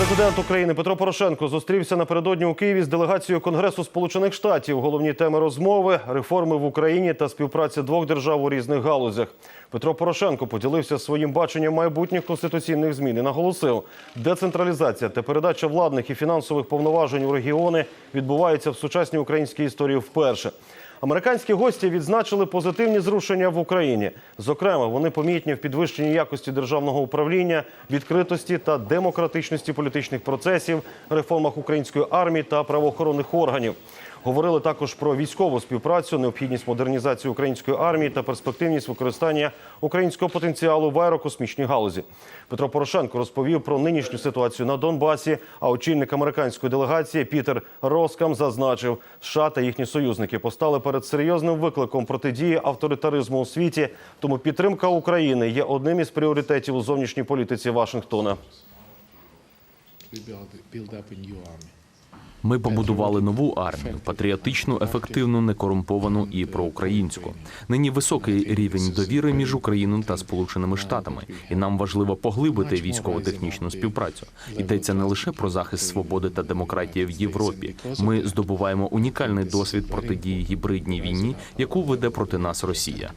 Президент України Петро Порошенко зустрівся напередодні у Києві з делегацією Конгресу Сполучених Штатів. Головні теми розмови реформи в Україні та співпраця двох держав у різних галузях. Петро Порошенко поділився своїм баченням майбутніх конституційних змін і наголосив, децентралізація та передача владних і фінансових повноважень у регіони відбувається в сучасній українській історії вперше. Американські гості відзначили позитивні зрушення в Україні. Зокрема, вони помітні в підвищенні якості державного управління, відкритості та демократичності політичних процесів, реформах української армії та правоохоронних органів. Говорили також про військову співпрацю, необхідність модернізації української армії та перспективність використання українського потенціалу в аерокосмічній галузі. Петро Порошенко розповів про нинішню ситуацію на Донбасі. А очільник американської делегації Пітер Роскам зазначив, США та їхні союзники постали перед серйозним викликом протидії авторитаризму у світі. Тому підтримка України є одним із пріоритетів у зовнішній політиці Вашингтона. Ми побудували нову армію, патріотичну, ефективну, некорумповану і проукраїнську. Нині високий рівень довіри між Україною та Сполученими Штатами, і нам важливо поглибити військово-технічну співпрацю. Йдеться не лише про захист свободи та демократії в Європі. Ми здобуваємо унікальний досвід протидії гібридній війні, яку веде проти нас Росія.